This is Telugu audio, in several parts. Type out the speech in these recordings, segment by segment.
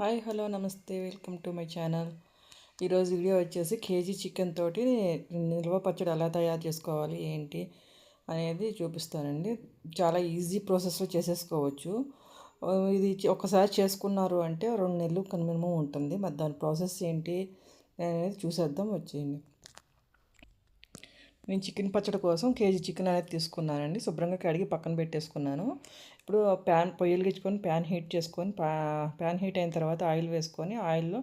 హాయ్ హలో నమస్తే వెల్కమ్ టు మై ఛానల్. ఈరోజు వీడియో వచ్చేసి కేజీ చికెన్ తోటి నిల్వ పచ్చడి ఎలా తయారు చేసుకోవాలి ఏంటి అనేది చూపిస్తానండి. చాలా ఈజీ ప్రాసెస్లో చేసేసుకోవచ్చు. ఇది ఒకసారి చేసుకున్నారు అంటే రెండు నెలలు మినిమం ఉంటుంది. మరి దాని ప్రాసెస్ ఏంటి అనేది చూసేద్దాం వచ్చేయండి. నేను చికెన్ పచ్చడి కోసం కేజీ చికెన్ అనేది తీసుకున్నానండి. శుభ్రంగా కడిగి పక్కన పెట్టేసుకున్నాను. ఇప్పుడు ప్యాన్ పొయ్యిలు గెచ్చుకొని ప్యాన్ హీట్ చేసుకొని ప్యాన్ హీట్ అయిన తర్వాత ఆయిల్ వేసుకొని ఆయిల్లో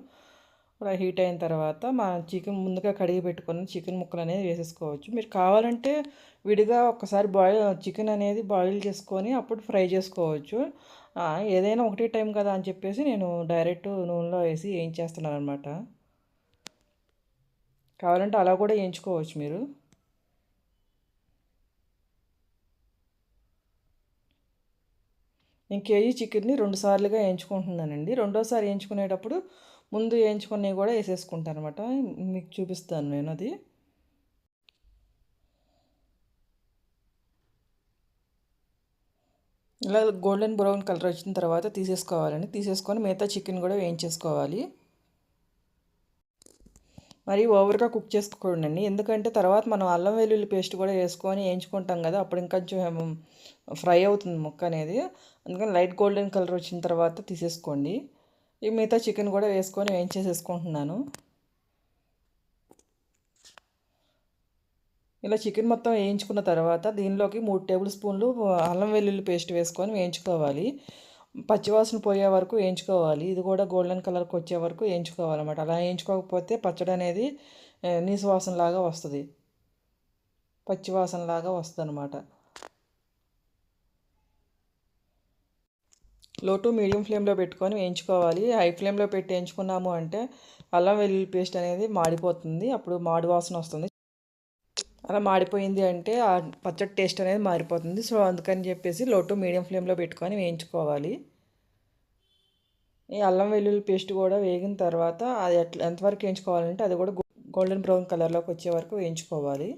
హీట్ అయిన తర్వాత మా చికెన్ ముందుగా కడిగి పెట్టుకుని చికెన్ ముక్కలు అనేది వేసేసుకోవచ్చు. మీరు కావాలంటే విడిగా ఒక్కసారి బాయిల్ చికెన్ అనేది బాయిల్ చేసుకొని అప్పుడు ఫ్రై చేసుకోవచ్చు. ఏదైనా ఒకటే టైం కదా అని చెప్పేసి నేను డైరెక్ట్ నూనెలో వేసి వేయించేస్తున్నాను అనమాట కావాలంటే అలా కూడా వేయించుకోవచ్చు మీరు. నేను కేజీ చికెన్ని రెండు సార్లుగా వేయించుకుంటున్నానండి. రెండోసారి వేయించుకునేటప్పుడు ముందు వేయించుకున్నవి కూడా వేసేసుకుంటాను అనమాట మీకు చూపిస్తాను నేను అది. ఇలా గోల్డెన్ బ్రౌన్ కలర్ వచ్చిన తర్వాత తీసేసుకోవాలండి. తీసేసుకొని మిగతా చికెన్ కూడా వేయించేసుకోవాలి. మరి ఓవర్గా కుక్ చేసుకోండి ఎందుకంటే తర్వాత మనం అల్లం వెల్లుల్లి పేస్ట్ కూడా వేసుకొని వేయించుకుంటాం కదా అప్పుడు ఇంకొంచెం ఫ్రై అవుతుంది ముక్క అనేది. అందుకని లైట్ గోల్డెన్ కలర్ వచ్చిన తర్వాత తీసేసుకోండి. ఈ మిగతా చికెన్ కూడా వేసుకొని వేయించేసేసుకుంటున్నాను. ఇలా చికెన్ మొత్తం వేయించుకున్న తర్వాత దీనిలోకి మూడు టేబుల్ స్పూన్లు అల్లం వెల్లుల్లి పేస్ట్ వేసుకొని వేయించుకోవాలి. పచ్చివాసన పోయే వరకు వేయించుకోవాలి. ఇది కూడా గోల్డెన్ కలర్కి వచ్చే వరకు వేయించుకోవాలన్నమాట. అలా వేయించుకోకపోతే పచ్చడి అనేది నీసువాసనలాగా వస్తుంది. పచ్చివాసనలాగా వస్తుంది అనమాట లో టు మీడియం ఫ్లేమ్లో పెట్టుకొని వేయించుకోవాలి. హై ఫ్లేమ్లో పెట్టి వేయించుకున్నాము అంటే అల్లం వెల్లుల్లి పేస్ట్ అనేది మాడిపోతుంది. అప్పుడు మాడి వాసన వస్తుంది. అలా మాడిపోయింది అంటే ఆ పచ్చడి టేస్ట్ అనేది మారిపోతుంది. సో అందుకని చెప్పేసి లో టు మీడియం ఫ్లేమ్లో పెట్టుకొని వేయించుకోవాలి. ఈ అల్లం వెల్లుల్లి పేస్ట్ కూడా వేగిన తర్వాత అది ఎట్లా ఎంతవరకు వేయించుకోవాలంటే అది కూడా గోల్డెన్ బ్రౌన్ కలర్లోకి వచ్చే వరకు వేయించుకోవాలి.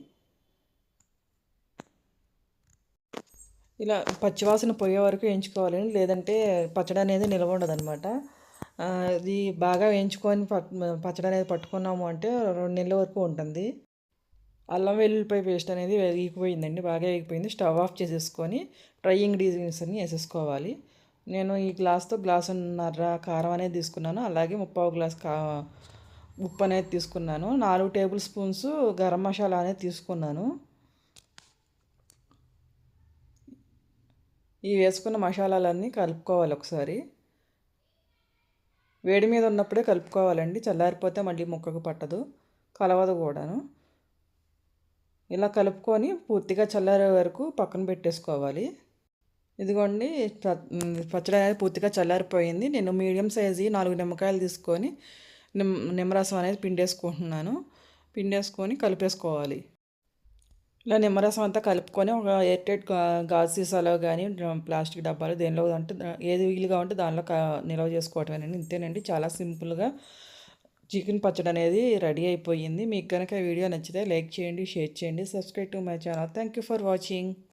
ఇలా పచ్చివాసన పోయే వరకు వేయించుకోవాలండి లేదంటే పచ్చడి అనేది నిల్వ ఉండదన్నమాట. అది బాగా వేయించుకొని పచ్చడి అనేది పట్టుకున్నాము అంటే రెండు నెలల వరకు ఉంటుంది. అల్లం వెల్లుల్లిపాయ పేస్ట్ అనేది వేగిపోయిందండి బాగా వేగిపోయింది. స్టవ్ ఆఫ్ చేసేసుకొని డ్రై ఇంగ్రీడియంట్స్ అన్ని వేసేసుకోవాలి. నేను ఈ గ్లాస్తో గ్లాసున్నర కారం అనేది తీసుకున్నాను. అలాగే ముప్పావు గ్లాస్ కా ఉప్పు అనేది తీసుకున్నాను. నాలుగు టేబుల్ స్పూన్స్ గరం మసాలా అనేది తీసుకున్నాను. ఈ వేసుకున్న మసాలాలన్నీ కలుపుకోవాలి ఒకసారి. వేడి మీద ఉన్నప్పుడే కలుపుకోవాలండి. చల్లారిపోతే మళ్ళీ ముక్కకు పట్టదు. కలవదు కూడాను. ఇలా కలుపుకొని పూర్తిగా చల్లారే వరకు పక్కన పెట్టేసుకోవాలి. ఇదిగోండి పచ్చడి అనేది పూర్తిగా చల్లారిపోయింది. నేను మీడియం సైజు నాలుగు నిమ్మకాయలు తీసుకొని నిమ్ నిమ్మరసం అనేది పిండేసుకుంటున్నాను. పిండేసుకొని కలిపేసుకోవాలి. ఇలా నిమ్మరసం అంతా కలుపుకొని ఒక ఎయిర్టైట్ గాజు సీసాలో కానీ ప్లాస్టిక్ డబ్బాలు దేనిలో అంటే ఏది వీలుగా ఉంటే దానిలో నిల్వ చేసుకోవటమేనండి. ఇంతేనండి. చాలా సింపుల్గా చికెన్ పచ్చడి అనేది రెడీ అయిపోయింది. మీకు కనుక వీడియో నచ్చితే లైక్ చేయండి షేర్ చేయండి subscribe to my channel. Thank you for watching